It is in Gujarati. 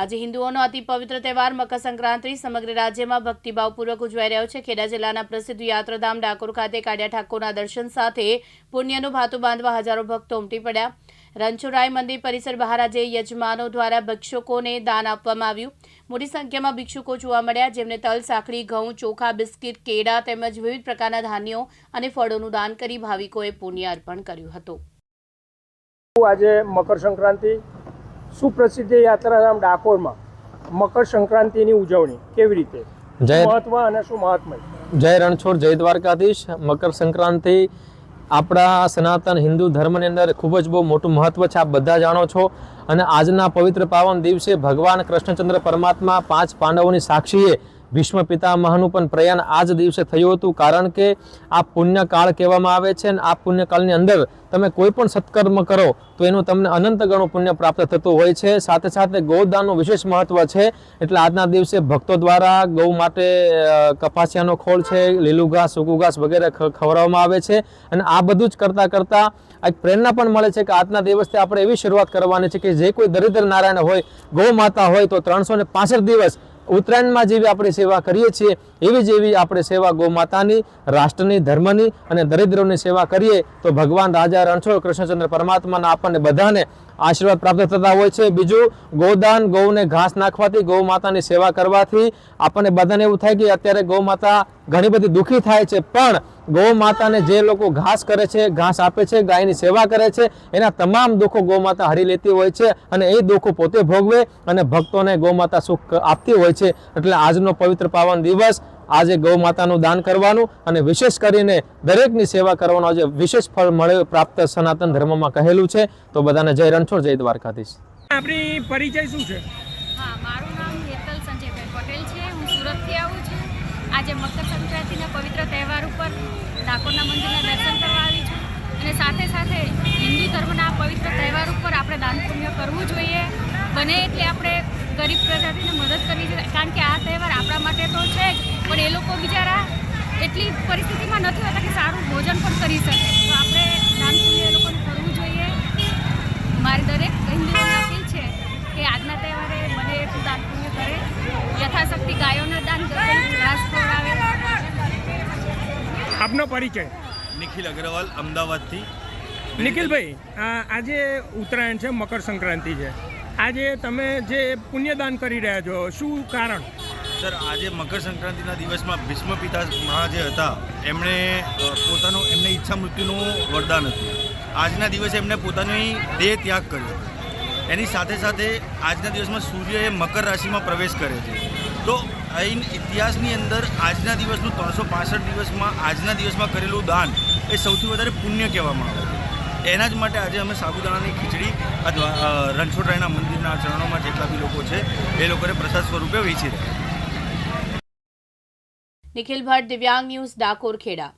આજે હિન્દુઓનો અતિ પવિત્ર તહેવાર મકર સંક્રાંતિ સમગ્ર રાજ્યમાં ભક્તિભાવપૂર્વક ઉજવાઈ રહ્યો છે. ખેડા જિલ્લાના પ્રસિદ્ધ યાત્રાધામ ડાકોર ખાતે કાળિયા ઠાકોરના દર્શન સાથે પુણ્યનું ભાતું બાંધવા હજારો ભક્તો ઉમટી પડ્યા. રણછોડરાય મંદિર પરિસર બહાર આજે યજમાનો દ્વારા ભિક્ષુકોને દાન આપવામાં આવ્યું. મોટી સંખ્યામાં ભિક્ષુકો જોવા મળ્યા, જેમને તલ સાંકળી ઘઉં, ચોખા, બિસ્કિટ, કેળા તેમજ વિવિધ પ્રકારના ધાન્યો અને ફળોનું દાન કરી ભાવિકોએ પુણ્ય અર્પણ કર્યું હતું. આજે મકર સંક્રાંતિ સુપ્રસિદ્ધ યાત્રાધામ ડાકોરમાં મકર સંક્રાંતિની ઉજવણી કેવી રીતે? જય મહત્વ અને શું મહાત્મય? જય રણછોડ જય દ્વારકાધીશ. મકર સંક્રાંતિ આપણા સનાતન હિન્દુ ધર્મની અંદર ખૂબ જ બહુ મોટું મહત્વ છે આપ બધા જાણો છો. અને આજના પવિત્ર પાવન દિવસે ભગવાન કૃષ્ણચંદ્ર પરમાત્મા પાંચ પાંડવોની સાક્ષીએ ભીષ્મ પિતામહનું પણ પ્રયાણ આ જ દિવસે થયું હતું, કારણ કે આ પુણ્યકાળ કહેવામાં આવે છે અને આ પુણ્યકાળની અંદર તમે કોઈ પણ સત્કર્મ કરો, તો એનું તમને અનંત ગણું પુણ્ય પ્રાપ્ત થતું હોય છે. સાથે સાથે ગૌદાનનું વિશેષ મહત્વ છે, એટલે આજના દિવસે ભક્તો દ્વારા ગૌ માટે કપાસિયાનો ખોળ છે, લીલું ઘાસ, સૂકું ઘાસ વગેરે ખવડાવવામાં આવે છે. અને આ બધું જ કરતાં કરતાં એક પ્રેરણા પણ મળે છે કે આજના દિવસથી આપણે એવી શરૂઆત કરવાની છે કે જે કોઈ દરિદ્ર નારાયણ હોય, ગૌ માતા હોય, તો ત્રણસો દિવસ ઉત્તરાયણમાં જેવી આપણે સેવા કરીએ છીએ, એવી જ એવી આપણે સેવા ગોમાતાની, રાષ્ટ્રની, ધર્મની અને દરિદ્રોની સેવા કરીએ, તો ભગવાન રાજા રણછોડ કૃષ્ણચંદ્ર પરમાત્માના આપણને બધાને આશીર્વાદ પ્રાપ્ત થતા હોય છે. બીજું, ગૌદાન ગૌને ઘાસ નાખવાથી ગૌ માતાની સેવા કરવાથી આપણને બધાને એવું થાય કે અત્યારે ગૌ માતા ઘણી બધી દુઃખી થાય છે, પણ ગૌ માતાને જે લોકો ઘાસ કરે છે ઘાસ આપે છે ગાયની સેવા કરે છે એના તમામ દુઃખો ગૌ માતા હરી લેતી હોય છે અને એ દુઃખો પોતે ભોગવે અને ભક્તોને ગૌ માતા સુખ આપતી હોય છે. એટલે આજનો પવિત્ર પાવન દિવસ આજે ગૌ માતાનું દાન કરવાનું અને વિશેષ કરીને દરેકની સેવા કરવાનો આજે વિશેષ ફળ મળે પ્રાપ્ત સનાતન ધર્મમાં કહેલું છે. તો બધાને જય રણછોડ જય દ્વારકાધીશ. આપણી પરિચય શું છે? આજે મકર સંક્રાંતિના પવિત્ર તહેવાર ઉપર ડાકોરના મંદિરના દર્શન કરવા આવી છું. અને સાથે સાથે હિન્દુ ધર્મના પવિત્ર તહેવાર ઉપર આપણે દાન પુણ્ય કરવું જોઈએ. બને એટલે આપણે ગરીબ પ્રજાતિને મદદ કરવી જોઈએ. કારણ કે આ તહેવાર આપણા માટે તો છે જ, પણ એ લોકો બિચારા એટલી પરિસ્થિતિમાં નથી હોતા કે સારું ભોજન પણ કરી શકે તો આપણે દાન પુણ્ય એ લોકોને કરવું જોઈએ મારી દરેક હિન્દુઓને અપીલ છે કે આજના તહેવારે બને એટલું દાન પુણ્ય કરે યથાશક્તિ ગાયોને દાન કરે ઘાસ ખવડાવે આપનો પરિચય? નિખિલ અગ્રવાલ અમદાવાદથી. નિખિલભાઈ આજે ઉત્તરાયણ છે મકર સંક્રાંતિ છે. આજે તમે જે પુણ્યદાન કરી રહ્યા છો શું કારણ? સર આજે મકર સંક્રાંતિના દિવસમાં ભીષ્મ પિતા મહા જે હતા એમણે પોતાનું એમને ઈચ્છા મૃત્યુનું વરદાન હતું આજના દિવસે એમને પોતાની દેહ ત્યાગ કર્યો. એની સાથે સાથે આજના દિવસમાં સૂર્ય એ મકર રાશિમાં પ્રવેશ કરે છે. તો અહીં ઇતિહાસની અંદર આજના દિવસનું ત્રણસો પાસઠ દિવસમાં આજના દિવસમાં કરેલું દાન એ સૌથી વધારે પુણ્ય કહેવામાં આવે છે. એના જ માટે આજે અમે સાબુદાણાની ખીચડી અથવા રણછોડરાયના મંદિરના ચરણોમાં જેટલા બી લોકો છે, એ લોકોને પ્રસાદ સ્વરૂપે વેચી રહ્યા નિખિલ ભટ્ટ, દિવ્યાંગ ન્યૂઝ, ડાકોર, ખેડા.